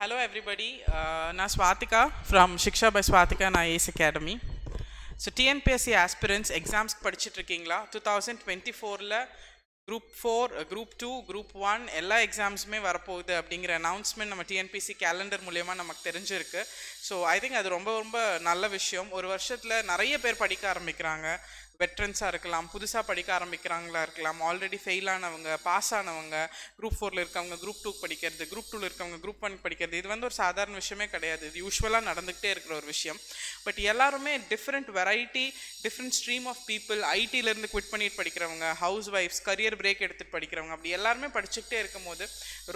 Hello everybody uh, நான் Swathika from Shiksha by Swathika நான் ace academy so TNPSC aspirants எக்ஸாம்ஸ்க்கு படிச்சுட்ருக்கீங்களா? Two thousand twenty ஃபோரில் group four group two group one எல்லா எக்ஸாம்ஸுமே வரப்போகுது அப்படிங்கிற அனௌன்ஸ்மெண்ட் நம்ம டிஎன்பிஎஸ்சி கேலண்டர் மூலயமா நமக்கு தெரிஞ்சிருக்கு. ஸோ ஐ திங்க் அது ரொம்ப ரொம்ப நல்ல விஷயம். ஒரு வருஷத்தில் நிறைய பேர் படிக்க ஆரம்பிக்கிறாங்க. வெட்ரன்ஸாக இருக்கலாம் புதுசாக படிக்க ஆரம்பிக்கிறாங்களா இருக்கலாம் ஆல்ரெடி ஃபெயில் ஆனவங்க பாஸ் ஆனவங்க குரூப் ஃபோரில் இருக்கவங்க குரூப் டூ படிக்கிறது குரூப் டூவில் இருக்கவங்க குரூப் ஒன் படிக்கிறது இது வந்து ஒரு சாதாரண விஷயமே கிடையாது. இது யூஸ்வலாக நடந்துக்கிட்டே இருக்கிற ஒரு விஷயம். பட் எல்லாருமே different variety different stream of people ஐடியிலேருந்து quit பண்ணிட்டு படிக்கிறவங்க ஹவுஸ் ஒய்ஃப்ஸ் கரியர் பிரேக் எடுத்துகிட்டு படிக்கிறவங்க அப்படி எல்லாருமே படிச்சுக்கிட்டே இருக்கும் போது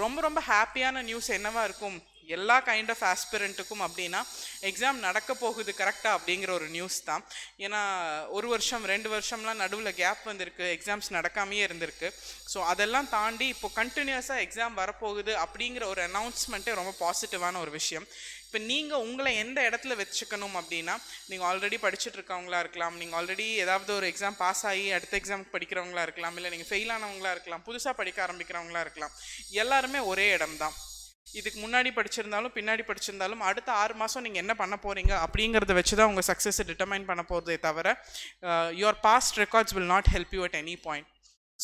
ரொம்ப ரொம்ப ஹாப்பியான நியூஸ் என்னவாக இருக்கும்? எல்லா கைண்ட் ஆஃப் ஆஸ்பிரண்ட்டுக்கும் அப்படின்னா எக்ஸாம் நடக்க போகுது கரெக்டாக அப்படிங்கிற ஒரு நியூஸ் தான். ஏன்னா ஒரு வருஷம் ரெண்டு வருஷம்லாம் நடுவில் கேப் வந்திருக்கு எக்ஸாம்ஸ் நடக்காமையே இருந்திருக்கு. ஸோ அதெல்லாம் தாண்டி இப்போ கண்டினியூஸாக எக்ஸாம் வரப்போகுது அப்படிங்கிற ஒரு அனௌன்ஸ்மெண்ட்டே ரொம்ப பாசிட்டிவான ஒரு விஷயம். இப்போ நீங்கள் உங்களை எந்த இடத்துல வச்சுக்கணும் அப்படின்னா நீங்கள் ஆல்ரெடி படிச்சுட்டு இருக்கவங்களா இருக்கலாம். நீங்கள் ஆல்ரெடி ஏதாவது ஒரு எக்ஸாம் பாஸ் ஆகி அடுத்த எக்ஸாமுக்கு படிக்கிறவங்களா இருக்கலாம். இல்லை நீங்கள் ஃபெயில் ஆனவங்களா இருக்கலாம். புதுசாக படிக்க ஆரம்பிக்கிறவங்களா இருக்கலாம். எல்லாருமே ஒரே இடம் தான். இதுக்கு முன்னாடி படிச்சிருந்தாலும் பின்னாடி படிச்சிருந்தாலும் அடுத்த ஆறு மாதம் நீங்கள் என்ன பண்ண போகிறீங்க அப்படிங்கிறத வச்சு தான் உங்கள் சக்ஸஸை டிட்டர்மைன் பண்ண போகிறதே தவிர your past records will not help you at any point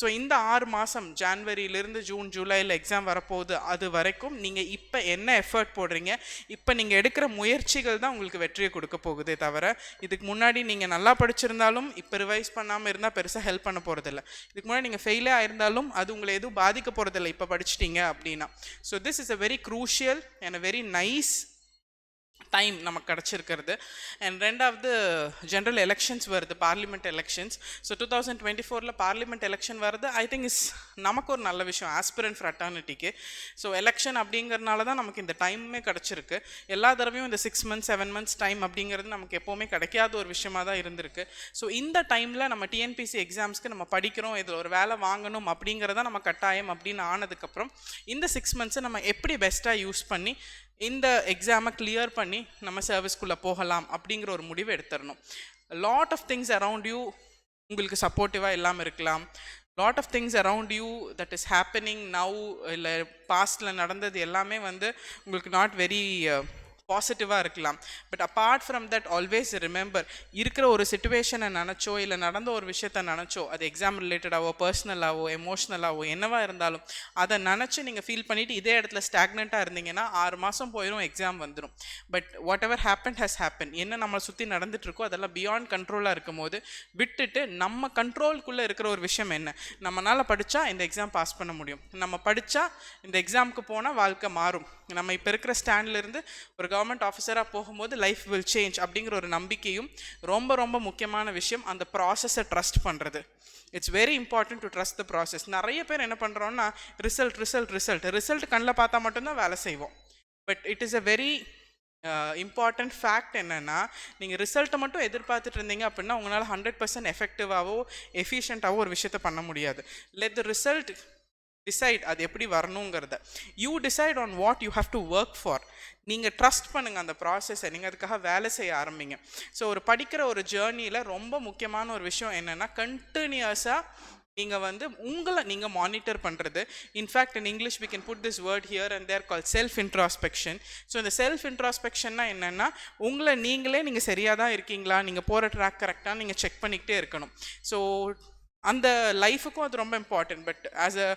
so இந்த ஆறு மாதம் ஜான்வரியிலேருந்து ஜூன் ஜூலையில் எக்ஸாம் வரப்போகுது. அது வரைக்கும் நீங்கள் இப்போ என்ன எஃபர்ட் போடுறீங்க? இப்போ நீங்கள் எடுக்கிற முயற்சிகள் தான் உங்களுக்கு வெற்றியை கொடுக்க போகுதே தவிர இதுக்கு முன்னாடி நீங்கள் நல்லா படிச்சிருந்தாலும் இப்போ ரிவைஸ் பண்ணாமல் இருந்தால் பெருசாக ஹெல்ப் பண்ண போகிறதில்ல இதுக்கு முன்னாடி நீங்கள் ஃபெயிலே ஆயிருந்தாலும் அது உங்களை எதுவும் பாதிக்க போகிறதில்ல இப்போ படிச்சிட்டீங்க அப்படின்னா. So this is a very crucial and a very nice time நமக்கு கிடச்சிருக்கிறது. அண்ட் ரெண்டாவது ஜென்ரல் எலெக்ஷன்ஸ் வருது parliament elections so two thousand twenty ஃபோரில் பார்லிமெண்ட் எலெக்ஷன் வருது. ஐ திங்க் இஸ் நமக்கு ஒரு நல்ல விஷயம் ஆஸ்பிரண்ட் ஃப்ரட்டர்னிட்டிக்கு ஸோ எலெக்ஷன் அப்படிங்கிறனால தான் நமக்கு இந்த டைமுமே கிடச்சிருக்கு. எல்லா தடவையும் இந்த six months seven months time அப்படிங்கிறது நமக்கு எப்போவுமே கிடைக்காத ஒரு விஷயமா தான் இருந்திருக்கு. ஸோ இந்த டைமில் நம்ம டிஎன்பிசி எக்ஸாம்ஸ்க்கு நம்ம படிக்கிறோம் இதில் ஒரு வேலை வாங்கணும் அப்படிங்கிறத நம்ம கட்டாயம் அப்படின்னு ஆனதுக்கப்புறம் இந்த சிக்ஸ் மந்த்ஸை நம்ம எப்படி பெஸ்ட்டாக யூஸ் பண்ணி இந்த எக்ஸாமை கிளியர் பண்ணி நம்ம சர்வீஸ்க்குள்ளே போகலாம் அப்படிங்கிற ஒரு முடிவு எடுத்துடணும். Lot of things around you உங்களுக்கு சப்போர்ட்டிவாக இல்லாமல் இருக்கலாம். Lot of things around you that is happening now இல்லை பாஸ்டில் நடந்தது எல்லாமே வந்து உங்களுக்கு நாட் வெரி பாசிட்டிவாக இருக்கலாம். But apart from that always remember இருக்கிற ஒரு சுச்சுவேஷனை நினச்சோ இல்லை நடந்த ஒரு விஷயத்த நினச்சோ அது எக்ஸாம் ரிலேட்டடாவோ பர்சனலாவோ எமோஷ்னலாவோ என்னவாக இருந்தாலும் அதை நினச்சி நீங்கள் ஃபீல் பண்ணிவிட்டு இதே இடத்துல ஸ்டாக்னண்ட்டாக இருந்தீங்கன்னா ஆறு மாதம் போயிடும் எக்ஸாம் வந்துடும் but whatever happen has happen என்ன நம்மளை சுற்றி நடந்துட்டுருக்கோ அதெல்லாம் பியாண்ட் கண்ட்ரோலாக இருக்கும் போது விட்டுட்டு நம்ம கண்ட்ரோலுக்குள்ளே இருக்கிற ஒரு விஷயம் என்ன? நம்மளால் படித்தா இந்த எக்ஸாம் பாஸ் பண்ண முடியும். நம்ம படித்தா இந்த எக்ஸாமுக்கு போனால் வாழ்க்கை மாறும். நம்ம இப்போ இருக்கிற ஸ்டாண்ட்லேருந்து ஒரு கவர்மெண்ட் கவர்மெண்ட் ஆஃபீஸராக போகும்போது லைஃப் வில் சேஞ்ச் அப்படிங்கிற ஒரு நம்பிக்கையும் ரொம்ப ரொம்ப முக்கியமான விஷயம் அந்த ப்ராசஸை ட்ரஸ்ட் பண்ணுறது it's very important to trust the process நிறைய பேர் என்ன பண்ணுறோன்னா ரிசல்ட் ரிசல்ட் ரிசல்ட் ரிசல்ட் கண்ணில் பார்த்தா மட்டும்தான் வேலை செய்வோம். But it is a very important fact என்னென்னா நீங்கள் ரிசல்ட்டை மட்டும் எதிர்பார்த்துட்டு இருந்தீங்க அப்படின்னா உங்களால் ஹண்ட்ரட் பர்சன்ட் எஃபெக்டிவாகவோ எஃபிஷியண்ட்டாகவோ ஒரு விஷயத்த பண்ண முடியாது. லெட் த ரிசல்ட் டிசைட் அது எப்படி வரணுங்கிறத. You decide on what you have to work for நீங்கள் ட்ரஸ்ட் பண்ணுங்கள் அந்த ப்ராசஸை நீங்கள் அதுக்காக வேலை செய்ய ஆரம்பிங்க. ஸோ ஒரு படிக்கிற ஒரு ஜேர்னியில் ரொம்ப முக்கியமான ஒரு விஷயம் என்னென்னா கண்டினியூஸாக நீங்கள் வந்து உங்களை நீங்கள் மானிட்டர் பண்ணுறது in fact in English we can put this word here and there call self introspection so இந்த செல்ஃப் இன்ட்ராஸ்பெக்ஷன்னா என்னென்னா உங்களை நீங்களே நீங்கள் சரியாக தான் இருக்கீங்களா? நீங்கள் போகிற ட்ராக் கரெக்டாக நீங்கள் செக் பண்ணிக்கிட்டே இருக்கணும். ஸோ அந்த லைஃபுக்கும் அது ரொம்ப important but as a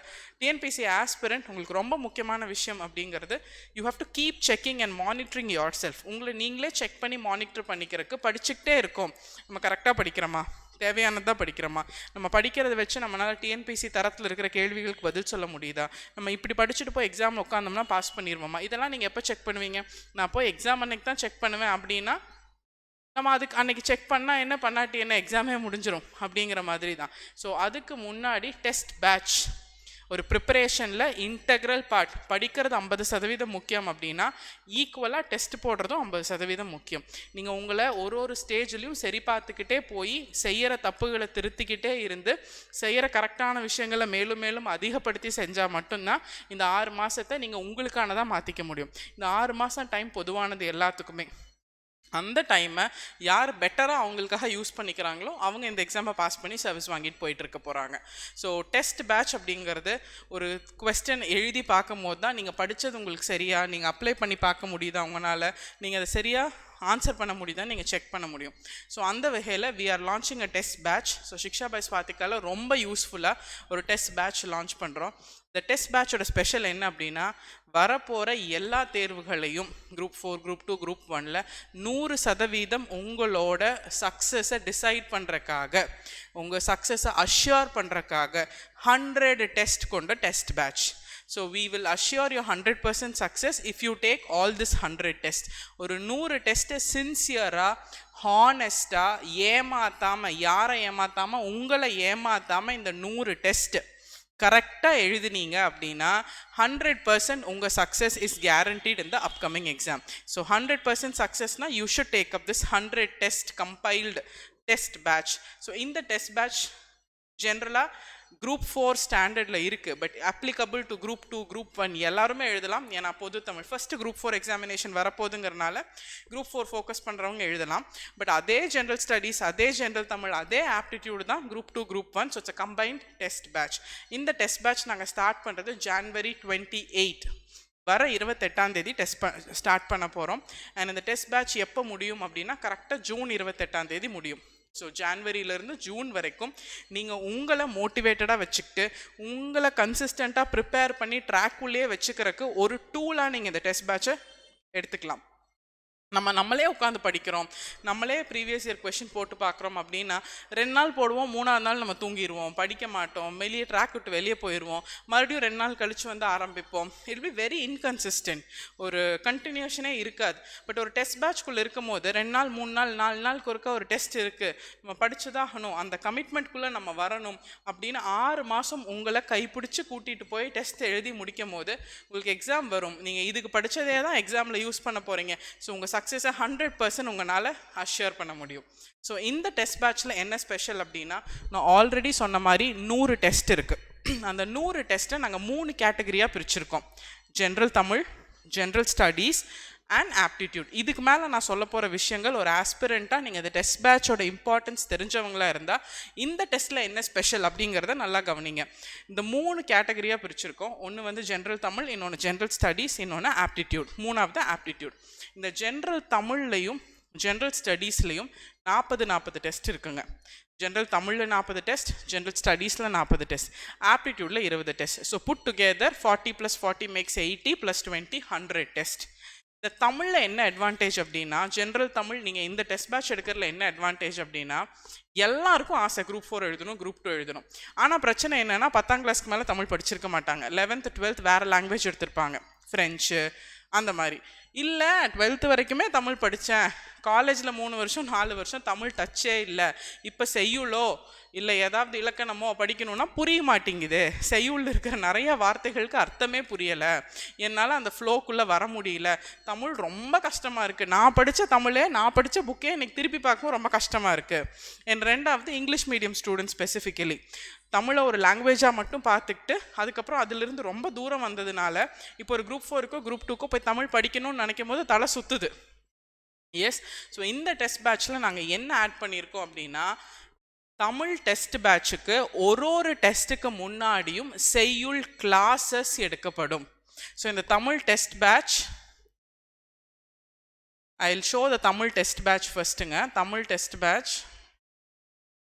TNPSC aspirant உங்களுக்கு ரொம்ப முக்கியமான விஷயம் அப்படிங்கிறது you have to keep checking and monitoring yourself உங்களை நீங்களே செக் பண்ணி மானிட்டர் பண்ணிக்கிறதுக்கு படிச்சுக்கிட்டே இருக்கோம். நம்ம கரெக்டாக படிக்கிறோமா? தேவையானதாக படிக்கிறோமா? நம்ம படிக்கிறத வச்சு நம்மளால் டிஎன்பிசி தரத்தில் இருக்கிற கேள்விகளுக்கு பதில் சொல்ல முடியுதா? நம்ம இப்படி படிச்சுட்டு போய் எக்ஸாம் உட்காந்தோம்னா பாஸ் பண்ணிடுவோமா இதெல்லாம் நீங்கள் எப்போ செக் பண்ணுவீங்க? நான் போய் எக்ஸாம் அன்னைக்கு தான் செக் பண்ணுவேன் அப்படின்னா நம்ம அதுக்கு அன்றைக்கி செக் பண்ணால் என்ன பண்ணாட்டி என்ன எக்ஸாமே முடிஞ்சிடும் அப்படிங்கிற மாதிரி தான் ஸோ அதுக்கு முன்னாடி டெஸ்ட் பேட்ச் ஒரு ப்ரிப்பரேஷனில் இன்டெக்ரல் பார்ட் படிக்கிறது ஐம்பது சதவீதம் முக்கியம் அப்படின்னா ஈக்குவலாக டெஸ்ட் போடுறதும் ஐம்பது சதவீதம் முக்கியம். நீங்கள் உங்களை ஒரு ஒரு ஸ்டேஜ்லேயும் சரி பார்த்துக்கிட்டே போய் செய்கிற தப்புகளை திருத்திக்கிட்டே இருந்து செய்கிற கரெக்டான விஷயங்களை மேலும் மேலும் அதிகப்படுத்தி செஞ்சால் மட்டும்தான் இந்த ஆறு மாதத்தை நீங்கள் உங்களுக்கானதாக மாற்றிக்க முடியும். இந்த ஆறு மாதம் டைம் பொதுவானது எல்லாத்துக்குமே. அந்த டைமை யார் பெட்டராக அவங்களுக்காக யூஸ் பண்ணிக்கிறாங்களோ அவங்க இந்த எக்ஸாமை பாஸ் பண்ணி சர்வீஸ் வாங்கிட்டு போயிட்டு இருக்க போகிறாங்க ஸோ டெஸ்ட் பேட்ச் அப்படிங்கிறது ஒரு கொஸ்டின் எழுதி பார்க்கும் போது தான் நீங்கள் படித்தது உங்களுக்கு சரியா நீங்கள் அப்ளை பண்ணி பார்க்க முடியுது அவங்களால நீங்கள் அதை சரியாக ஆன்சர் பண்ண முடியுதா நீங்கள் செக் பண்ண முடியும். ஸோ அந்த வகையில் we are launching a test batch so Shiksha by ஸ்வாத்திக்கால ரொம்ப யூஸ்ஃபுல்லாக ஒரு டெஸ்ட் பேட்ச் லான்ச் பண்ணுறோம் இந்த டெஸ்ட் பேட்சோட ஸ்பெஷல் என்ன அப்படின்னா வரப்போகிற எல்லா தேர்வுகளையும் group four group two group ஒனில் நூறு சதவீதம் உங்களோட சக்ஸஸை டிசைட் பண்ணுறக்காக உங்கள் சக்ஸஸை அஷ்யூர் பண்ணுறக்காக ஹண்ட்ரட் டெஸ்ட் கொண்ட test batch so we will assure you hundred percent success if you take all this hundred test ஒரு நூறு டெஸ்ட்டை சின்சியராக ஹானஸ்டாக ஏமாத்தாமல் யாரை ஏமாத்தாமல் உங்களை ஏமாத்தாமல் இந்த நூறு டெஸ்ட்டு கரெக்டாக எழுதுனீங்க அப்படின்னா ஹண்ட்ரட் பர்சன்ட் உங்கள் சக்ஸஸ் இஸ் கேரண்டீட் இந்த upcoming exam so hundred percent சக்ஸஸ்னா you should take up this hundred test compiled test batch so இந்த டெஸ்ட் பேட்ச் ஜென்ரலாக குரூப் ஃபோர் ஸ்டாண்டர்டில் இருக்குது but applicable to group two group one எல்லாருமே எழுதலாம். ஏன்னா பொது Tamil. First group four examination வரப்போதுங்கிறனால group four focus பண்ணுறவங்க எழுதலாம். பட் அதே ஜென்ரல் ஸ்டடீஸ் அதே ஜென்ரல் தமிழ் அதே ஆப்டிடியூடு தான் group two group one so it's combined test batch இந்த டெஸ்ட் பேட்ச் நாங்கள் ஸ்டார்ட் பண்ணுறது ஜான்வரி டுவெண்ட்டி எயிட் வர இருபத்தெட்டாம் தேதி டெஸ்ட் ப ஸ்டார்ட் பண்ண போகிறோம் அண்ட் இந்த டெஸ்ட் பேட்ச் எப்போ முடியும் அப்படின்னா கரெக்டாக ஜூன் இருபத்தெட்டாம் தேதி முடியும். ஸோ ஜான்வரியிலேருந்து ஜூன் வரைக்கும் நீங்கள் உங்களை மோட்டிவேட்டடாக வச்சுக்கிட்டு உங்களை கன்சிஸ்டண்ட்டாக ப்ரிப்பேர் பண்ணி ட்ராக்குள்ளேயே வச்சுக்கிறதுக்கு ஒரு டூலாக நீங்கள் இந்த டெஸ்ட் பேட்சை எடுத்துக்கலாம். நம்ம நம்மளே உட்காந்து படிக்கிறோம். நம்மளே ப்ரீவியஸ் இயர் கொஷின் போட்டு பார்க்குறோம் அப்படின்னா ரெண்டு நாள் போடுவோம் மூணாவது நாள் நம்ம தூங்கிடுவோம் படிக்க மாட்டோம். வெளியே ட்ராக் விட்டு வெளியே போயிடுவோம் மறுபடியும் ரெண்டு நாள் கழித்து வந்து ஆரம்பிப்போம். இட் பி வெரி இன்கன்சிஸ்டன்ட் ஒரு கண்டினியூஷனே இருக்காது. பட் ஒரு டெஸ்ட் பேட்ச்குள்ளே இருக்கும் போது ரெண்டு நாள் மூணு நாள் நாலு நாளுக்கு ஒருக்க ஒரு டெஸ்ட் இருக்குது நம்ம படிச்சுதாகணும். அந்த கமிட்மெண்ட்குள்ளே நம்ம வரணும் அப்படின்னு ஆறு மாதம் உங்களை கைப்பிடிச்சு கூட்டிகிட்டு போய் டெஸ்ட் எழுதி முடிக்கும் போது உங்களுக்கு எக்ஸாம் வரும். நீங்கள் இதுக்கு படித்ததே தான் எக்ஸாமில் யூஸ் பண்ண போகிறீங்க ஸோ உங்கள் சக்ஸஸை ஹண்ட்ரட் பர்சன்ட் உங்களால் அஷ்யூர் பண்ண முடியும். ஸோ இந்த டெஸ்ட் பேட்ச்சில் என்ன ஸ்பெஷல் அப்படின்னா நான் ஆல்ரெடி சொன்ன மாதிரி நூறு டெஸ்ட் இருக்குது அந்த நூறு டெஸ்ட்டை நாங்கள் மூணு கேட்டகரியாக பிரிச்சுருக்கோம். General Tamil general studies and aptitude இதுக்கு மேலே நான் சொல்ல போகிற விஷயங்கள் ஒரு ஆஸ்பிரண்ட்டாக நீங்கள் இந்த டெஸ்ட் பேட்சோட இம்பார்ட்டன்ஸ் தெரிஞ்சவங்களாக இருந்தால் இந்த டெஸ்ட்டில் என்ன ஸ்பெஷல் அப்படிங்கிறத நல்லா கவனிங்க. இந்த மூணு கேட்டகரியாக பிரிச்சிருக்கோம். ஒன்று வந்து ஜென்ரல் தமிழ் இன்னொன்று ஜென்ரல் ஸ்டடீஸ் இன்னொன்று ஆப்டிடியூட் மூணாவது ஆப்டிடியூட் இந்த ஜென்ரல் தமிழ்லையும் ஜென்ரல் ஸ்டடீஸ்லையும் நாற்பது நாற்பது டெஸ்ட் இருக்குங்க. ஜென்ரல் தமிழில் நாற்பது டெஸ்ட் ஜென்ரல் ஸ்டடீஸில் நாற்பது டெஸ்ட் ஆப்டிடியூடில் இருபது test so put together forty plus forty makes eighty plus twenty hundred test இந்த தமிழில் என்ன அட்வான்டேஜ் அப்படின்னா ஜென்ரல் தமிழ் நீங்கள் இந்த டெஸ்ட் பேட்ச் எடுக்கிறதுல என்ன அட்வான்டேஜ் அப்படின்னா எல்லாருக்கும் ஆசை குரூப் ஃபோர் எழுதணும் குரூப் டூ எழுதணும். ஆனால் பிரச்சனை என்னென்னா பத்தாம் கிளாஸ்க்கு மேலே தமிழ் படிச்சிருக்க மாட்டாங்க. லெவன்த் டுவெல்த் வேறு லாங்குவேஜ் எடுத்திருப்பாங்க. ஃப்ரெஞ்சு அந்த மாதிரி. இல்லை டுவெல்த்து வரைக்குமே தமிழ் படித்தேன் காலேஜில் மூணு வருஷம் நாலு வருஷம் தமிழ் டச்சே இல்லை. இப்போ செய்யுளோ இல்லை ஏதாவது இலக்கணமோ படிக்கணும்னா புரிய மாட்டேங்குது. செய்யுள் இருக்கிற நிறைய வார்த்தைகளுக்கு அர்த்தமே புரியலை. என்னால் அந்த ஃப்ளோக்குள்ளே வர முடியல. தமிழ் ரொம்ப கஷ்டமாக இருக்குது நான் படித்த தமிழே நான் படித்த புக்கே எனக்கு திருப்பி பார்க்கவும் ரொம்ப கஷ்டமாக இருக்குது என் ரெண்டாவது இங்கிலீஷ் மீடியம் ஸ்டூடெண்ட் ஸ்பெசிஃபிக்கலி தமிழை ஒரு லாங்குவேஜாக மட்டும் பார்த்துக்கிட்டு அதுக்கப்புறம் அதிலிருந்து ரொம்ப தூரம் வந்ததுனால இப்போ ஒரு குரூப் ஃபோருக்கோ குரூப் டூக்கோ போய் தமிழ் படிக்கணும்னு நினைக்கும் போது தலை சுற்றுது எஸ் ஸோ இந்த டெஸ்ட் பேட்ச்சில் நாங்கள் என்ன ஆட் பண்ணியிருக்கோம் அப்படின்னா தமிழ் டெஸ்ட் பேட்சுக்கு ஒரு ஒரு டெஸ்ட்டுக்கு முன்னாடியும் செய்யுள் கிளாஸஸ் எடுக்கப்படும். ஸோ இந்த Tamil test batch I will show the Tamil test batch ஃபஸ்ட்டுங்க Tamil test batch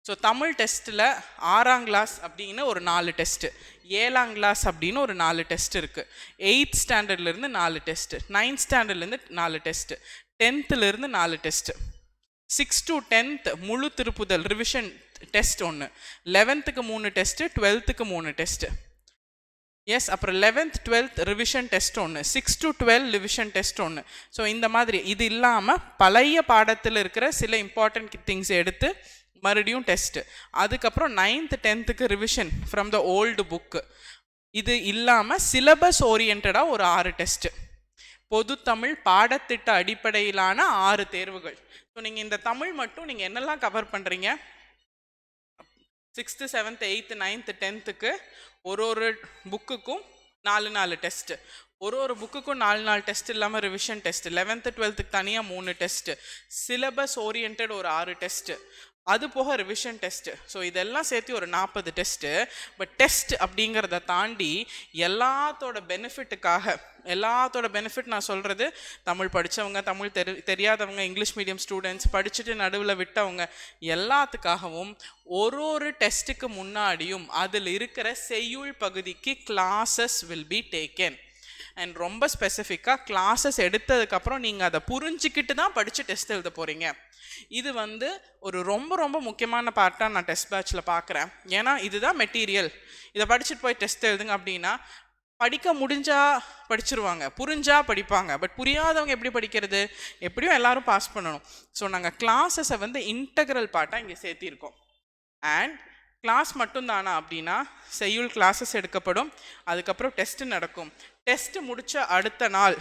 so Tamil டெஸ்ட்டில் ஆறாம் கிளாஸ் அப்படின்னு ஒரு நாலு டெஸ்ட்டு ஏழாம் கிளாஸ் அப்படின்னு ஒரு நாலு டெஸ்ட் இருக்குது எயித் ஸ்டாண்டர்ட்லேருந்து நாலு டெஸ்ட்டு நைன்த் ஸ்டாண்டர்ட்லேருந்து நாலு டெஸ்ட்டு டென்த்துலேருந்து நாலு டெஸ்ட்டு சிக்ஸ் டு டென்த் முழு திருப்புதல் ரிவிஷன் டெஸ்ட் ஒன்று லெவன்த்துக்கு மூணு டெஸ்ட்டு டுவெல்த்துக்கு மூணு டெஸ்ட்டு எஸ் அப்புறம் லெவன்த் டுவெல்த் ரிவிஷன் டெஸ்ட் ஒன்று six to twelve revision test ஒன்று ஸோ இந்த மாதிரி இது இல்லாமல் பழைய பாடத்தில் இருக்கிற சில இம்பார்ட்டன்ட் திங்ஸ் எடுத்து மறுபடியும் டெஸ்ட்டு அதுக்கப்புறம் ninth டென்த்துக்கு revision from the old book இது இல்லாமல் சிலபஸ் ஓரியன்டாக ஒரு ஆறு டெஸ்ட்டு பொது தமிழ் பாடத்திட்ட அடிப்படையிலான ஆறு தேர்வுகள். ஸோ நீங்கள் இந்த தமிழ் மட்டும் நீங்கள் என்னெல்லாம் கவர் பண்ணுறீங்க சிக்ஸ்த்து செவன்த் எயித்து நைன்த்து டென்த்துக்கு ஒரு ஒரு புக்குக்கும் நாலு நாலு டெஸ்ட்டு ஒரு ஒரு புக்குக்கும் நாலு நாலு டெஸ்ட் இல்லாமல் ரிவிஷன் டெஸ்ட் லெவன்த்து டுவெல்த்துக்கு தனியாக மூணு டெஸ்ட்டு சிலபஸ் ஓரியன்ட் ஒரு ஆறு டெஸ்ட்டு அது போக ரிவிஷன் டெஸ்ட்டு ஸோ இதெல்லாம் சேர்த்து ஒரு நாற்பது டெஸ்ட்டு பட் டெஸ்ட் அப்படிங்கிறத தாண்டி எல்லாத்தோட பெனிஃபிட்டுக்காக எல்லாத்தோட பெனிஃபிட் நான் சொல்கிறது தமிழ் படித்தவங்க தமிழ் தெரி தெரியாதவங்க இங்கிலீஷ் மீடியம் ஸ்டூடெண்ட்ஸ் படிச்சுட்டு நடுவில் விட்டவங்க எல்லாத்துக்காகவும் ஒரு ஒரு டெஸ்ட்டுக்கு முன்னாடியும் அதில் இருக்கிற செய்யுள் பகுதிக்கு classes will be taken and ரொம்ப ஸ்பெசிஃபிக்காக கிளாஸஸ் எடுத்ததுக்கப்புறம் நீங்கள் அதை புரிஞ்சுக்கிட்டு தான் படித்து டெஸ்ட் எழுத போகிறீங்க இது வந்து ஒரு ரொம்ப ரொம்ப முக்கியமான பார்ட்டாக நான் டெஸ்ட் பேட்சில் பார்க்குறேன். ஏன்னா இதுதான் மெட்டீரியல் இதை படிச்சுட்டு போய் டெஸ்ட் எழுதுங்க அப்படின்னா படிக்க முடிஞ்சா படிச்சிருவாங்க. புரிஞ்சா படிப்பாங்க. பட் புரியாதவங்க எப்படி படிக்கிறது? எப்படியும் எல்லாரும் பாஸ் பண்ணணும். ஸோ நாங்கள் கிளாஸஸை வந்து இன்டகிரல் பார்ட்டாக இங்கே சேர்த்திருக்கோம். அண்ட் கிளாஸ் மட்டும்தானா அப்படின்னா செய்யுள் கிளாஸஸ் எடுக்கப்படும். அதுக்கப்புறம் டெஸ்ட்டு நடக்கும். டெஸ்ட்டு முடித்த அடுத்த நாள்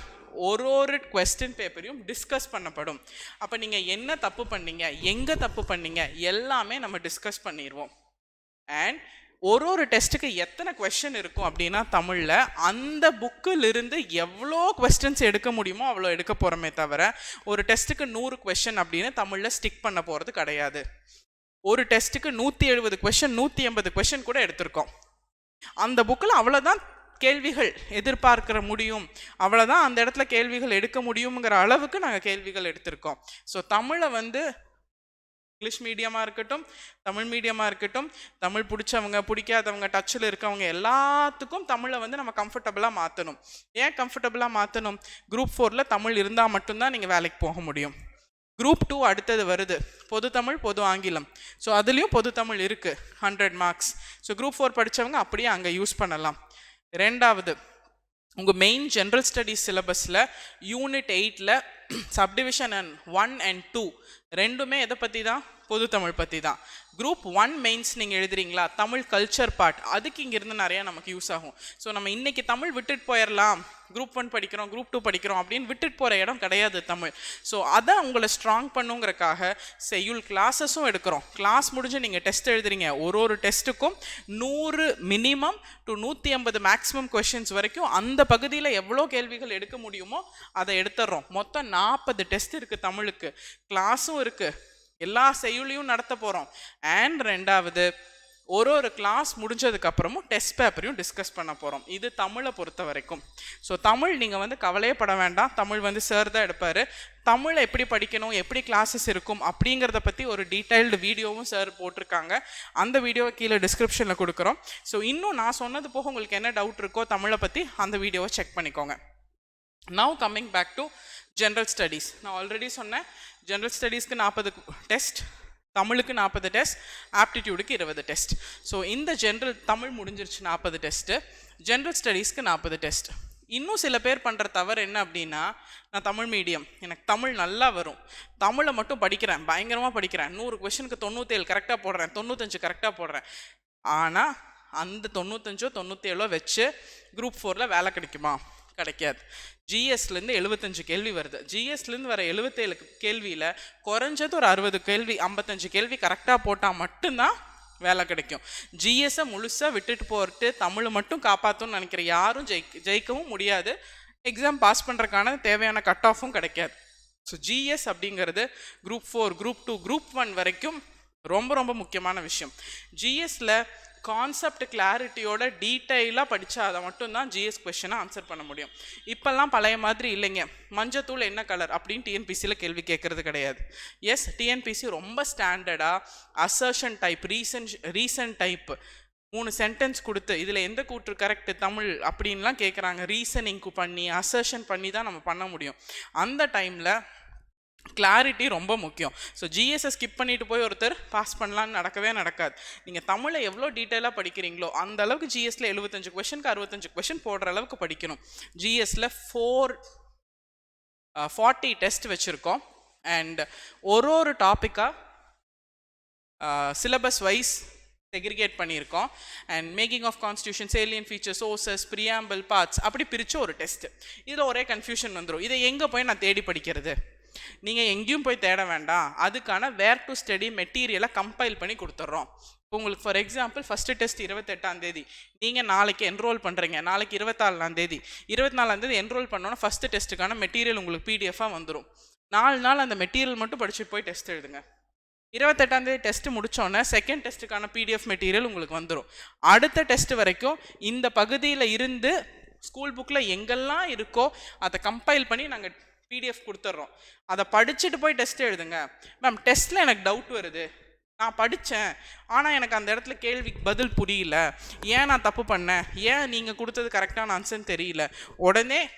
ஒரு ஒரு கொஸ்டின் பேப்பரையும் டிஸ்கஸ் பண்ணப்படும். அப்போ நீங்கள் என்ன தப்பு பண்ணீங்க எங்கே தப்பு பண்ணீங்க எல்லாமே நம்ம டிஸ்கஸ் பண்ணிடுவோம் அண்ட் ஒரு ஒரு டெஸ்ட்டுக்கு எத்தனை கொஷின் இருக்கும் அப்படின்னா தமிழில் அந்த புக்கிலிருந்து எவ்வளோ கொஸ்டின்ஸ் எடுக்க முடியுமோ அவ்வளோ எடுக்க போகிறோமே தவிர ஒரு டெஸ்ட்டுக்கு நூறு கொஸ்டின் அப்படின்னு தமிழில் ஸ்டிக் பண்ண போகிறது கிடையாது. ஒரு டெஸ்ட்டுக்கு நூற்றி எழுபது கொஷின் நூற்றி எண்பது கொஷின் கூட எடுத்திருக்கோம். அந்த புக்கில் அவ்வளோதான் கேள்விகள் எதிர்பார்க்கிற முடியும். அவ்வளோதான் அந்த இடத்துல கேள்விகள் எடுக்க முடியுங்கிற அளவுக்கு நாங்கள் கேள்விகள் எடுத்திருக்கோம். ஸோ தமிழை வந்து இங்கிலீஷ் மீடியமாக இருக்கட்டும் தமிழ் மீடியமாக இருக்கட்டும் தமிழ் பிடிச்சவங்க பிடிக்காதவங்க டச்சில் இருக்கவங்க எல்லாத்துக்கும் தமிழை வந்து நம்ம கம்ஃபர்டபுளாக மாற்றணும் ஏன் கம்ஃபர்டபுளாக மாற்றணும் குரூப் ஃபோரில் தமிழ் இருந்தால் மட்டும்தான் நீங்கள் வேலைக்கு போக முடியும். குரூப் டூ அடுத்தது வருது. பொது தமிழ் பொது ஆங்கிலம். ஸோ அதுலேயும் பொது தமிழ் இருக்குது hundred marks so group four படித்தவங்க அப்படியே அங்கே யூஸ் பண்ணலாம். ரெண்டாவது உங்கள் மெயின் ஜென்ரல் ஸ்டடீஸ் சிலபஸில் யூனிட் எயிட்டில் subdivision and one and two ரெண்டுமே எதை பற்றி தான் பொது தமிழ் பற்றி தான் குரூப் ஒன் மெயின்ஸ் நீங்கள் எழுதுறீங்களா? தமிழ் கல்ச்சர் பார்ட் அதுக்கு இங்கேருந்து நிறையா நமக்கு யூஸ் ஆகும். ஸோ நம்ம இன்றைக்கி தமிழ் விட்டுட்டு போயிடலாம் குரூப் ஒன் படிக்கிறோம் குரூப் டூ படிக்கிறோம் அப்படின்னு விட்டுட்டு போகிற இடம் கிடையாது தமிழ். ஸோ அதை உங்களை ஸ்ட்ராங் பண்ணுங்கிறக்காக செய்யுள் கிளாஸஸும் எடுக்கிறோம். கிளாஸ் முடிஞ்சு நீங்கள் டெஸ்ட் எழுதுறீங்க. ஒரு ஒரு டெஸ்ட்டுக்கும் நூறு மினிமம் டு நூற்றி ஐம்பது மேக்ஸிமம் கொஷின்ஸ் வரைக்கும் அந்த பகுதியில் எவ்வளோ கேள்விகள் எடுக்க முடியுமோ அதை எடுத்துடுறோம். மொத்தம் நாற்பது டெஸ்ட் இருக்குது தமிழுக்கு. கிளாஸும் இருக்குது எல்லா செய்யுளையும் நடத்த போகிறோம் அண்ட் ரெண்டாவது ஒரு ஒரு கிளாஸ் முடிஞ்சதுக்கப்புறமும் டெஸ்ட் பேப்பரையும் டிஸ்கஸ் பண்ண போகிறோம் இது தமிழை பொறுத்த வரைக்கும். ஸோ தமிழ் நீங்கள் வந்து கவலையே பட வேண்டாம். தமிழ் வந்து சார் தான் எடுப்பார். தமிழை எப்படி படிக்கணும் எப்படி கிளாஸஸ் இருக்கும் அப்படிங்கிறத பற்றி ஒரு டீட்டெயில்டு வீடியோவும் சார் போட்டிருக்காங்க. அந்த வீடியோவை கீழே டிஸ்கிரிப்ஷனில் கொடுக்குறோம். ஸோ இன்னும் நான் சொன்னது போக உங்களுக்கு என்ன டவுட் இருக்கோ தமிழை பற்றி அந்த வீடியோவை செக் பண்ணிக்கோங்க. Now coming back to general studies நான் ஆல்ரெடி சொன்னேன். ஜென்ரல் ஸ்டடீஸ்க்கு நாற்பது டெஸ்ட் தமிழுக்கு நாற்பது டெஸ்ட் ஆப்டிடியூடுக்கு இருபது டெஸ்ட். ஸோ இந்த ஜென்ரல் தமிழ் முடிஞ்சிருச்சு நாற்பது டெஸ்ட்டு ஜென்ரல் ஸ்டடீஸ்க்கு நாற்பது டெஸ்ட். இன்னும் சில பேர் பண்ணுற தவறு என்ன அப்படின்னா நான் தமிழ் மீடியம் எனக்கு தமிழ் நல்லா வரும். தமிழை மட்டும் படிக்கிறேன் பயங்கரமாக படிக்கிறேன். நூறு கொஷனுக்கு தொண்ணூற்றேழு கரெக்டாக போடுறேன் தொண்ணூத்தஞ்சு கரெக்டாக போடுறேன். ஆனால் அந்த தொண்ணூத்தஞ்சோ தொண்ணூற்றேழோ வச்சு குரூப் ஃபோரில் வேலை கிடைக்குமா? கிடைக்காது. ஜிஎஸ்லேருந்து எழுபத்தஞ்சு கேள்வி வருது. ஜிஎஸ்லேருந்து வர எழுபத்தேழு கேள்வியில் குறைஞ்சது ஒரு அறுபது கேள்வி ஐம்பத்தஞ்சு கேள்வி கரெக்டாக போட்டால் மட்டும்தான் வேலை கிடைக்கும். ஜிஎஸ்ஸை முழுசாக விட்டுட்டு போட்டு தமிழ் மட்டும் காப்பாற்றும்னு நினைக்கிற யாரும் ஜெயிக்க ஜெயிக்கவும் முடியாது. எக்ஸாம் பாஸ் பண்ணுறதுக்கான தேவையான கட் ஆஃபும் கிடைக்காது. ஸோ ஜிஎஸ் அப்படிங்கிறது group four group two group one வரைக்கும் ரொம்ப ரொம்ப முக்கியமான விஷயம். ஜிஎஸ்ல கான்செப்ட் கிளாரிட்டியோட டீட்டெயிலாக படித்தா அதை மட்டும்தான் ஜிஎஸ் கொஷனை ஆன்சர் பண்ண முடியும். இப்போல்லாம் பழைய மாதிரி இல்லைங்க. மஞ்சத்தூள் என்ன கலர் அப்படின்னு டிஎன்பிசியில் கேள்வி கேட்குறது கிடையாது. எஸ் டிஎன்பிசி ரொம்ப ஸ்டாண்டர்டாக assertion type reason reason type மூணு சென்டென்ஸ் கொடுத்து இதில் எந்த கூற்று கரெக்ட் தமிழ் அப்படின்லாம் கேட்குறாங்க ரீசனிங்க்கு பண்ணி அசர்ஷன் பண்ணி தான் நம்ம பண்ண முடியும். அந்த டைமில் கிளாரிட்டி ரொம்ப முக்கியம். ஸோ ஜிஎஸ்எஸ் ஸ்கிப் பண்ணிட்டு போய் ஒருத்தர் பாஸ் பண்ணலான்னு நடக்கவே நடக்காது. நீங்கள் தமிழை எவ்வளோ டீட்டெயிலாக படிக்கிறீங்களோ அந்த அளவுக்கு ஜிஎஸ்ல எழுபத்தஞ்சு கொஷனுக்கு அறுபத்தஞ்சு கொஷின் போடுற அளவுக்கு படிக்கணும். ஜிஎஸ்ல ஃபோர் ஃபார்ட்டி டெஸ்ட் வச்சுருக்கோம். அண்ட் ஒரு ஒரு டாப்பிக்காக சிலபஸ் வைஸ் செக்ரிகேட் பண்ணியிருக்கோம். And making of constitution salient features sources preamble parts அப்படி பிரித்து ஒரு டெஸ்ட் இதில் ஒரே கன்ஃபியூஷன் வந்துடும் இதை எங்கே போய் நான் தேடி படிக்கிறது? நீங்கள் எங்கேயும் போய் தேட வேண்டாம். அதுக்கான வேர் டு ஸ்டடி மெட்டீரியலை கம்பைல் பண்ணி கொடுத்துட்றோம் உங்களுக்கு ஃபார் எக்ஸாம்பிள் ஃபஸ்ட்டு டெஸ்ட் இருபத்தெட்டாம் தேதி. நீங்கள் நாளைக்கு என்ரோல் பண்ணுறீங்க நாளைக்கு இருபத்தாலாம் தேதி. இருபத்தி நாலாம் தேதி என்ரோல் பண்ணோன்னா ஃபஸ்ட்டு டெஸ்ட்டுக்கான மெட்டீரியல் உங்களுக்கு பிடிஎஃபாக வந்துடும் நாலு நாள் அந்த மெட்டீரியல் மட்டும் படிச்சுட்டு போய் டெஸ்ட் எழுதுங்க. இருபத்தெட்டாம் தேதி டெஸ்ட் முடிச்சோன்னே செகண்ட் டெஸ்ட்டுக்கான பிடிஎஃப் மெட்டீரியல் உங்களுக்கு வந்துடும் அடுத்த டெஸ்ட் வரைக்கும் இந்த பகுதியில் இருந்து ஸ்கூல் புக்கில் எங்கெல்லாம் இருக்கோ அதை கம்பைல் பண்ணி நாங்கள் பிடிஎஃப் கொடுத்துட்றோம். அதை படிச்சுட்டு போய் டெஸ்ட் எழுதுங்க. மேம் டெஸ்ட்டில் எனக்கு டவுட் வருது. நான் படித்தேன் ஆனால் எனக்கு அந்த இடத்துல கேள்விக்கு பதில் புரியல. ஏன் நான் தப்பு பண்ணேன்? ஏன் நீங்கள் கொடுத்தது கரெக்டான ஆன்சர்னு தெரியல. உடனே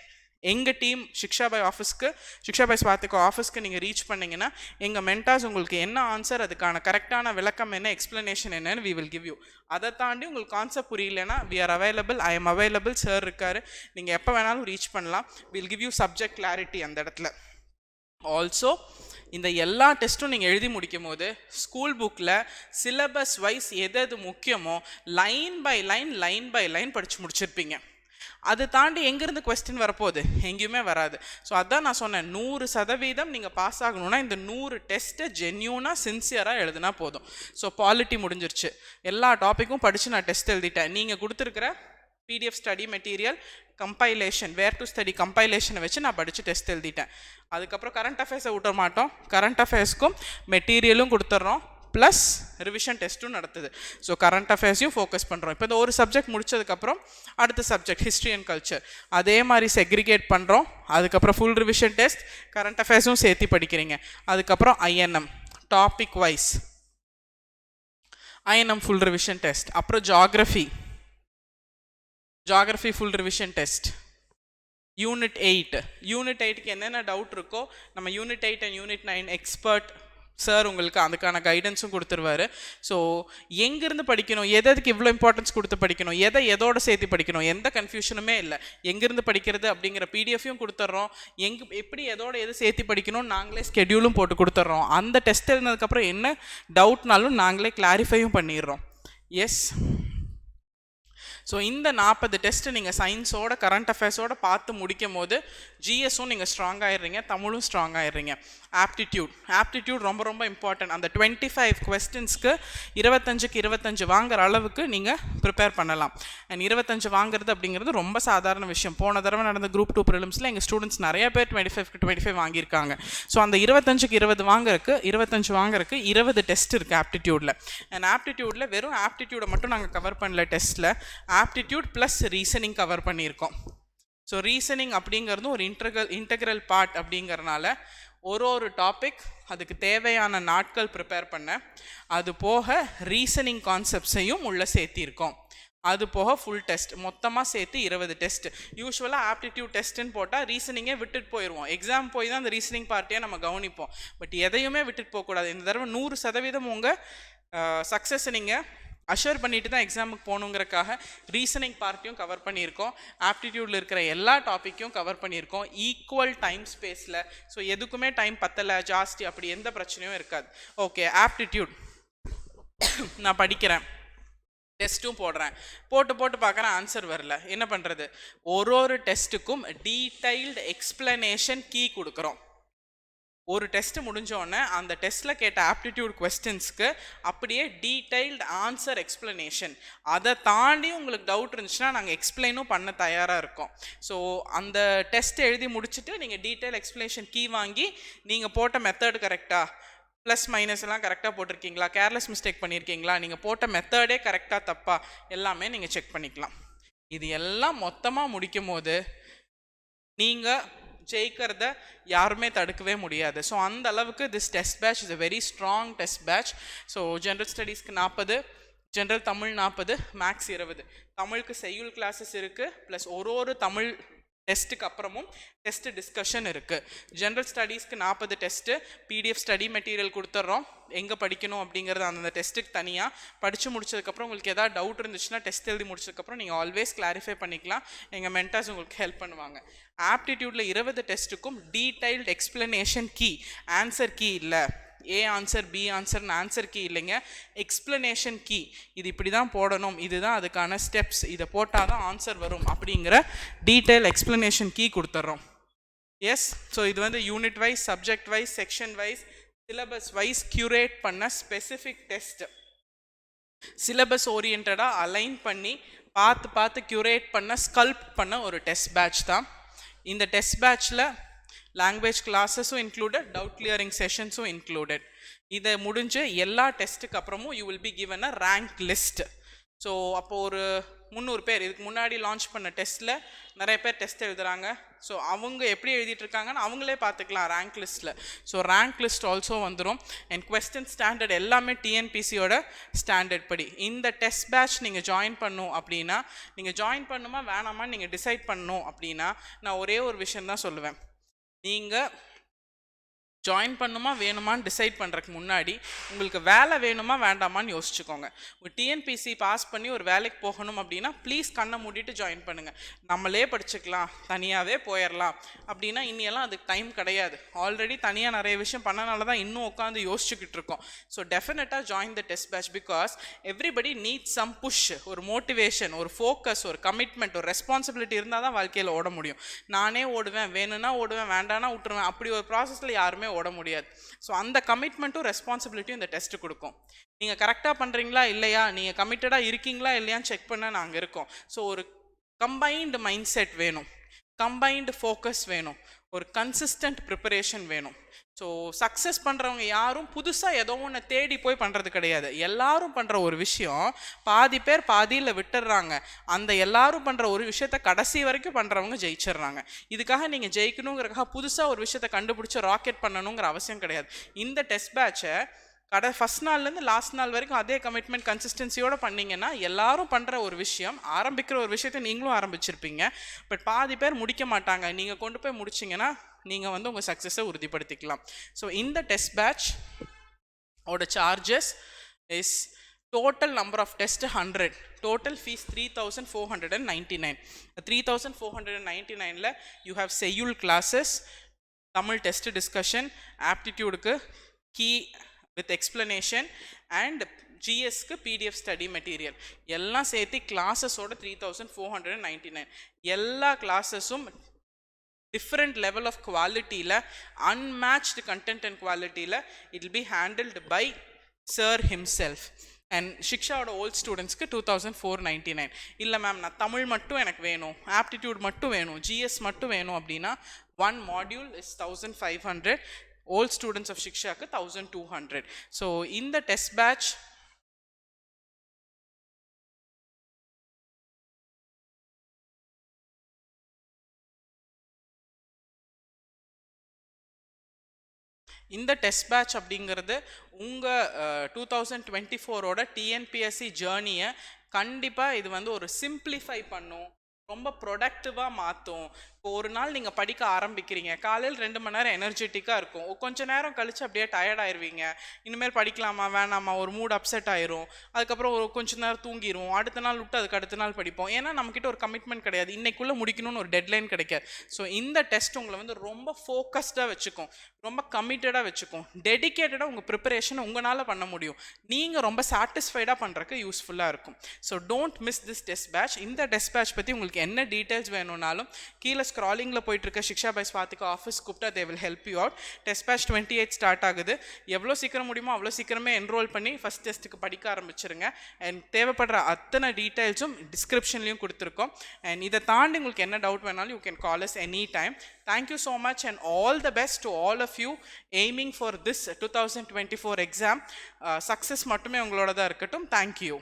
எங்கள் டீம் சிக்ஷா பாய் ஆஃபீஸ்க்கு சிக்ஷா பாய் ஸ்வாத்திகோ ஆஃபீஸ்க்கு நீங்கள் ரீச் பண்ணிங்கன்னா எங்கள் மென்டாஸ் உங்களுக்கு என்ன ஆன்சர் அதுக்கான கரெக்டான விளக்கம் என்ன எக்ஸ்ப்ளனேஷன் என்னன்னு வி வில் கிவ் யூ அதை தாண்டி உங்களுக்கு கான்செப்ட் புரியலன்னா we are available I am available sir இருக்கார். நீங்கள் எப்போ வேணாலும் ரீச் பண்ணலாம். Will give you subject clarity அந்த இடத்துல. ஆல்சோ இந்த எல்லா டெஸ்ட்டும் நீங்கள் எழுதி முடிக்கும் போது ஸ்கூல் புக்கில் சிலபஸ் வைஸ் எது எது முக்கியமோ line by line line by line படித்து முடிச்சிருப்பீங்க. அது தாண்டி எங்கேருந்து கொஸ்டின் வரப்போகுது? எங்கேயுமே வராது. ஸோ அதான் நான் சொன்னேன் நூறு சதவீதம் நீங்கள் பாஸ் ஆகணும்னா இந்த நூறு டெஸ்ட்டை ஜென்யூனாக சின்சியராக எழுதுனா போதும். ஸோ பாலிட்டி முடிஞ்சிருச்சு. எல்லா டாப்பிக்கும் படித்து நான் டெஸ்ட் எழுதிட்டேன். நீங்கள் கொடுத்துருக்குற PDF study material compilation where to study கம்பைலேஷனை வச்சு நான் படித்து டெஸ்ட் எழுதிட்டேன். அதுக்கப்புறம் கரண்ட் அஃபேர்ஸை விட்ட மாட்டோம். கரண்ட் அஃபேர்ஸ்க்கும் மெட்டீரியலும் கொடுத்துட்றோம் ப்ளஸ் ரிவிஷன் டெஸ்ட்டும் நடத்துது. ஸோ கரண்ட் அஃபேர்ஸையும் ஃபோக்கஸ் பண்ணுறோம் இப்போ இந்த ஒரு சப்ஜெக்ட் முடிச்சதுக்கப்புறம் அடுத்த சப்ஜெக்ட் ஹிஸ்ட்ரி அண்ட் கல்ச்சர் அதே மாதிரி செக்ரிகேட் பண்ணுறோம் அதுக்கப்புறம் ஃபுல் ரிவிஷன் டெஸ்ட் கரண்ட் அஃபேர்ஸும் சேர்த்து படிக்கிறீங்க. அதுக்கப்புறம் INM topic wise INM full revision test அப்புறம் geography geography full revision test unit eight unit எயிட்டுக்கு என்னென்ன டவுட் இருக்கோ நம்ம unit eight and unit nine expert sir உங்களுக்கு அதுக்கான கைடன்ஸும் கொடுத்துருவாரு. ஸோ எங்கேருந்து படிக்கணும்? எது எதுக்கு இவ்வளோ இம்பார்ட்டன்ஸ் கொடுத்து படிக்கணும்? எதை எதோட சேர்த்து படிக்கணும்? எந்த கன்ஃபியூஷனுமே இல்லை. எங்கேருந்து படிக்கிறது அப்படிங்கிற பிடிஎஃபையும் கொடுத்துட்றோம் எங்கே எப்படி எதோட எது சேர்த்து படிக்கணும் நாங்களே ஸ்கெடியூலும் போட்டு கொடுத்துட்றோம் அந்த டெஸ்ட் இருந்ததுக்கப்புறம் என்ன டவுட்னாலும் நாங்களே கிளாரிஃபையும் பண்ணிடுறோம். எஸ் ஸோ இந்த நாற்பது டெஸ்ட்டு நீங்கள் சயின்ஸோட கரண்ட் அஃபேர்ஸோட பார்த்து முடிக்கும் போது ஜிஎஸும் நீங்கள் ஸ்ட்ராங் ஆயிடுறீங்க தமிழும் ஸ்ட்ராங் ஆயிடுறீங்க. ஆப்டிடியூட் ஆப்டிடியூட் ரொம்ப ரொம்ப இம்பார்ட்டன்ட் அந்த டுவெண்ட்டி ஃபைவ் கொஸ்டின்ஸ்க்கு இருபத்தஞ்சுக்கு இருபத்தஞ்சு வாங்குற அளவுக்கு நீங்கள் ப்ரிப்பேர் பண்ணலாம். அண்ட் இருபத்தஞ்சு வாங்குறது அப்படிங்கிறது ரொம்ப சாதாரண விஷயம். போன தடவை நடந்த குரூப் டூ ப்ரிலிம்ஸில் எங்கள் ஸ்டூடெண்ட்ஸ் நிறைய பேர் டுவெண்ட்டி ஃபைவ்க்கு டுவெண்ட்டி ஃபைவ் வாங்கியிருக்காங்க. ஸோ அந்த இருபத்தஞ்சுக்கு இருபது வாங்குறதுக்கு இருபத்தஞ்சு வாங்குறதுக்கு இருபது டெஸ்ட் இருக்குது ஆப்டிடியூடில் அண்ட் ஆப்டிடியூடில் வெறும் ஆப்டிடியூடை மட்டும் நாங்கள் கவர் பண்ணல டெஸ்ட்டில் ஆப்டிடியூட் ப்ளஸ் ரீசனிங் கவர் பண்ணியிருக்கோம். ஸோ ரீசனிங் அப்படிங்கிறது ஒரு இன்டர்கல் இன்டகிரல் பார்ட் அப்படிங்கிறனால ஒரு ஒரு டாபிக் அதுக்கு தேவையான நாட்கள் ப்ரிப்பேர் பண்ண அது போக ரீசனிங் கான்செப்ட்ஸையும் உள்ளே சேர்த்திருக்கோம். அது போக ஃபுல் டெஸ்ட் மொத்தமாக சேர்த்து இருபது டெஸ்ட் யூஸ்வலாக ஆப்டிடியூட் டெஸ்ட்டுன்னு போட்டால் ரீசனிங்கே விட்டுட்டு போயிடுவோம் எக்ஸாம் போய் தான் அந்த ரீசனிங் பார்ட்டியை நம்ம கவனிப்போம். பட் எதையுமே விட்டுட்டு போகக்கூடாது. இந்த தடவை நூறு சதவீதம் உங்கள் சக்ஸஸை நீங்கள் அஷூர் பண்ணிட்டு தான் எக்ஸாமுக்கு போகணுங்கிறக்காக ரீசனிங் பார்ட்டியும் கவர் பண்ணியிருக்கோம். ஆப்டிடியூடில் இருக்கிற எல்லா டாப்பிக்கும் கவர் பண்ணியிருக்கோம். ஈக்குவல் டைம் ஸ்பேஸில் ஸோ எதுக்குமே டைம் பத்தலை. ஜாஸ்தி அப்படி எந்த பிரச்சனையும் இருக்காது. ஓகே ஆப்டிடியூட் நான் படிக்கிறேன். டெஸ்ட்டும் போடுறேன். போட்டு போட்டு பார்க்குறேன் ஆன்சர் வரல. என்ன பண்ணுறது ஒரு ஒரு டெஸ்ட்டுக்கும் டீடைல்டு எக்ஸ்ப்ளனேஷன் கீ கொடுக்குறோம். ஒரு டெஸ்ட் முடிஞ்சோடனே அந்த டெஸ்ட்டில் கேட்ட ஆப்டிடியூட் கொஸ்டின்ஸ்க்கு அப்படியே டீடைல்டு ஆன்சர் எக்ஸ்ப்ளனேஷன் அதை தாண்டி உங்களுக்கு டவுட் இருந்துச்சுன்னா நாங்கள் எக்ஸ்பிளைனும் பண்ண தயாராக இருக்கோம். ஸோ அந்த டெஸ்ட் எழுதி முடிச்சுட்டு நீங்கள் டீட்டெயில் எக்ஸ்ப்ளனேஷன் கீ வாங்கி நீங்கள் போட்ட மெத்தட் கரெக்டாக ப்ளஸ் மைனஸ் எல்லாம் கரெக்டாக போட்டிருக்கீங்களா? கேர்லெஸ் மிஸ்டேக் பண்ணியிருக்கீங்களா நீங்கள் போட்ட மெத்தடே கரெக்டாக தப்பா? எல்லாமே நீங்கள் செக் பண்ணிக்கலாம். இது எல்லாம் மொத்தமாக முடிக்கும் போது நீங்கள் ஜெயிக்கிறத யாருமே தடுக்கவே முடியாது. ஸோ அந்த அளவுக்கு this test batch is a very strong test batch so general ஸ்டடீஸ்க்கு நாற்பது ஜென்ரல் தமிழ் நாற்பது மேக்ஸ் இருபது. தமிழுக்கு செய்யுள் கிளாஸஸ் இருக்குது ப்ளஸ் ஒரு ஒரு தமிழ் டெஸ்ட்டுக்கு அப்புறமும் டெஸ்ட் டிஸ்கஷன் இருக்குது ஜென்ரல் ஸ்டடீஸ்க்கு நாற்பது டெஸ்ட்டு பிடிஎஃப் ஸ்டடி மெட்டீரியல் கொடுத்துட்றோம் எங்கே படிக்கணும் அப்படிங்கிறது அந்தந்த டெஸ்ட்டுக்கு தனியாக படித்து முடிச்சதுக்கப்புறம் உங்களுக்கு எதாவது டவுட் இருந்துச்சுன்னா டெஸ்ட் எழுதி முடிச்சதுக்கப்புறம் நீங்கள் ஆல்வேஸ் கிளாரிஃபை பண்ணிக்கலாம். எங்கள் மென்டாஸ் உங்களுக்கு ஹெல்ப் பண்ணுவாங்க. ஆப்டிடியூடில் இருபது டெஸ்ட்டுக்கும் detailed explanation key answer key இல்லை. ஏ ஆன்சர் பி ஆன்சர்னு ஆன்சர் கீ இல்லைங்க. எக்ஸ்பிளனேஷன் கீ இது இப்படி தான் போடணும். இதுதான் அதுக்கான ஸ்டெப்ஸ் இதை போட்டால் தான் ஆன்சர் வரும் அப்படிங்கிற டீட்டெயில் எக்ஸ்பிளனேஷன் கீ கொடுத்துட்றோம் எஸ் ஸோ இது வந்து unit wise subject wise section wise syllabus wise curate பண்ண ஸ்பெசிஃபிக் டெஸ்ட் சிலபஸ் ஓரியன்டாக அலைன் பண்ணி பார்த்து பார்த்து க்யூரேட் பண்ண ஸ்கல்ப் பண்ண ஒரு டெஸ்ட் பேட்ச் தான். இந்த டெஸ்ட் பேட்ச்சில் லாங்குவேஜ் கிளாஸஸும் இன்க்ளூடட் டவுட் கிளியரிங் செஷன்ஸும் இன்க்ளூடட் இதை முடிஞ்சு எல்லா டெஸ்ட்டுக்கு அப்புறமும் you will be given a rank list so அப்போ ஒரு முந்நூறு பேர் இதுக்கு முன்னாடி லான்ச் பண்ண டெஸ்ட்டில் நிறைய பேர் டெஸ்ட் எழுதுகிறாங்க ஸோ அவங்க எப்படி எழுதிட்டு இருக்காங்கன்னு அவங்களே பார்த்துக்கலாம் ரேங்க் லிஸ்ட்டில் ஸோ ரேங்க் லிஸ்ட் ஆல்சோ வந்துடும் அண்ட் கொஸ்டின் ஸ்டாண்டர்ட் எல்லாமே டிஎன்பிசியோட ஸ்டாண்டர்ட் படி. இந்த டெஸ்ட் பேட்ச் நீங்கள் ஜாயின் பண்ணும் அப்படின்னா நீங்கள் ஜாயின் பண்ணுமா வேணாமான்னு நீங்கள் டிசைட் பண்ணணும் அப்படின்னா நான் ஒரே ஒரு விஷயம் தான் சொல்லுவேன். நீங்கள் ஜாயின் பண்ணுமா வேணுமான்னு டிசைட் பண்ணுறதுக்கு முன்னாடி உங்களுக்கு வேலை வேணுமா வேண்டாமான்னு யோசிச்சுக்கோங்க. ஒரு டிஎன்பிசி பாஸ் பண்ணி ஒரு வேலைக்கு போகணும் அப்படின்னா ப்ளீஸ் கண்ணை மூடிட்டு ஜாயின் பண்ணுங்கள் நம்மளே படிச்சுக்கலாம் தனியாகவே போயிடலாம் அப்படின்னா இனியெல்லாம் அதுக்கு டைம் கிடையாது. ஆல்ரெடி தனியாக நிறைய விஷயம் பண்ணனால தான் இன்னும் உட்காந்து யோசிச்சுக்கிட்டு இருக்கோம். ஸோ டெஃபினட்டாக join the test batch because everybody need some push ஒரு மோட்டிவேஷன் ஒரு ஃபோக்கஸ் ஒரு கமிட்மெண்ட் ஒரு ரெஸ்பான்சிபிலிட்டி இருந்தால் தான் வாழ்க்கையில் ஓட முடியும். நானே ஓடுவேன் வேணும்னா ஓடுவேன் வேண்டாம்னா விட்டுருவேன். அப்படி ஒரு ப்ராசஸில் யாருமே ஓட முடியாது. ஸோ அந்த கமிட்மெண்ட்டும் ரெஸ்பான்சிபிலிட்டியும் இந்த டெஸ்ட் கொடுக்கும். நீங்கள் கரெக்டாக பண்ணுறீங்களா இல்லையா? நீங்கள் கமிட்டடாக இருக்கீங்களா இல்லையான்னு செக் பண்ண நாங்கள் இருக்கோம். ஸோ ஒரு கம்பைன்டு மைண்ட் செட் வேணும். கம்பைன்டு ஃபோக்கஸ் வேணும். ஒரு கன்சிஸ்டன்ட் ப்ரிப்பரேஷன் வேணும். ஸோ சக்ஸஸ் பண்ணுறவங்க யாரும் புதுசாக ஏதோ ஒன்று தேடி போய் பண்ணுறது கிடையாது. எல்லாரும் பண்ணுற ஒரு விஷயம் பாதி பேர் பாதியில் விட்டுடுறாங்க அந்த எல்லாரும் பண்ணுற ஒரு விஷயத்த கடைசி வரைக்கும் பண்ணுறவங்க ஜெயிச்சிடுறாங்க இதுக்காக நீங்கள் ஜெயிக்கணுங்கிறக்காக புதுசாக ஒரு விஷயத்த கண்டுபிடிச்சி ராக்கெட் பண்ணணுங்கிற அவசியம் கிடையாது. இந்த டெஸ்ட் பேட்சை கடை ஃபஸ்ட் நாள்லேருந்து லாஸ்ட் நாள் வரைக்கும் அதே கமிட்மெண்ட் கன்சிஸ்டன்சியோடு பண்ணிங்கன்னா எல்லாரும் பண்ணுற ஒரு விஷயம் ஆரம்பிக்கிற ஒரு விஷயத்தை நீங்களும் ஆரம்பிச்சிருப்பீங்க. பட் பாதி பேர் முடிக்க மாட்டாங்க. நீங்கள் கொண்டு போய் முடிச்சிங்கன்னா நீங்கள் வந்து உங்கள் சக்ஸஸை உறுதிப்படுத்திக்கலாம். ஸோ இந்த டெஸ்ட் பேட்ச் ஓட charges is total number of test hundred total fees three thousand four hundred and ninety nine three thousand four hundred and ninety நைனில் யூ ஹேவ் செய்யுள் கிளாஸஸ் தமிழ் டெஸ்ட் டிஸ்கஷன் ஆப்டிடியூடுக்கு கீ வித் எக்ஸ்பிளனேஷன் அண்ட் ஜிஎஸ்க்கு PDF study material எல்லாம் சேர்த்து கிளாஸஸோட three thousand four hundred and ninety nine எல்லா கிளாஸஸும் different level of குவாலிட்டியில் unmatched content and குவாலிட்டியில் it will be handled by sir himself and ஷிக்ஷாவோட old ஸ்டூடெண்ட்ஸ்க்கு two thousand four ninety nine இல்லை ma'am நான் தமிழ் மட்டும் எனக்கு வேணும் ஆப்டிடியூட் மட்டும் வேணும் ஜிஎஸ் மட்டும் வேணும் அப்படின்னா one module is thousand five hundred old students of ஷிக்ஷாக்கு thousand two hundred so இந்த டெஸ்ட் பேட்ச் இந்த டெஸ்ட் பேட்ச் அப்படிங்கிறது உங்கள் டூ தௌசண்ட் டுவெண்ட்டி ஃபோரோட டிஎன்பிஎஸ்சி ஜேர்னியை கண்டிப்பாக இது வந்து ஒரு சிம்பிளிஃபை பண்ணும் ரொம்ப ப்ரொடக்டிவாக மாற்றும் ஒரு நாள் நீங்கள் படிக்க ஆரம்பிக்கிறீங்க. காலையில் ரெண்டு மணி நேரம் எனர்ஜெட்டிக்காக இருக்கும். கொஞ்ச நேரம் கழிச்சு அப்படியே டயர்ட் ஆயிடுவீங்க இனிமேல் படிக்கலாமா வேணாமா ஒரு மூட் அப்செட் ஆயிரும். அதுக்கப்புறம் ஒரு கொஞ்ச நேரம் தூங்கிடும் அடுத்த நாள் விட்டு அதுக்கு அடுத்த நாள் படிப்போம். ஏன்னா நம்மக்கிட்ட ஒரு கமிட்மெண்ட் கிடையாது. இன்னைக்குள்ளே முடிக்கணும்னு ஒரு டெட்லைன் கிடைக்காது. ஸோ இந்த டெஸ்ட் உங்களை வந்து ரொம்ப ஃபோக்கஸ்டாக வச்சுக்கும். ரொம்ப கமிட்டடாக வச்சுக்கும். டெடிகேட்டடாக உங்கள் ப்ரிப்பரேஷனை உங்களால் பண்ண முடியும். நீங்கள் ரொம்ப சாட்டிஸ்ஃபைடாக பண்ணுறக்கு யூஸ்ஃபுல்லாக இருக்கும். So don't miss this test batch இந்த டெஸ்ட் பேட்ச் பற்றி உங்களுக்கு என்ன டீட்டெயில்ஸ் வேணும்னாலும் கீழே ஸ்க்ராலிங்கில் போயிட்டு இருக்க சிக்ஷா பை ஸ்வாதிக்கு ஆஃபீஸ் கூப்பிட்டா they will help you out test batch twenty eight start ஆகுது. எவ்வளோ சீக்கிரம் முடியுமோ அவ்வளோ சீக்கிரமே என்ரோல் பண்ணி ஃபஸ்ட் டெஸ்ட்டுக்கு படிக்க ஆரம்பிச்சிருங்க. அண்ட் தேவைப்படுற அத்தனை டீட்டெயில்ஸும் டிஸ்கிரிப்ஷன்லையும் கொடுத்துருக்கோம். அண்ட் இதை தாண்டி உங்களுக்கு என்ன டவுட் வேணாலும் you can call us any time thank you so much and all the best to all of you aiming for this two thousand twenty four exam success மட்டுமே உங்களோட தான் இருக்கட்டும் தேங்க்யூ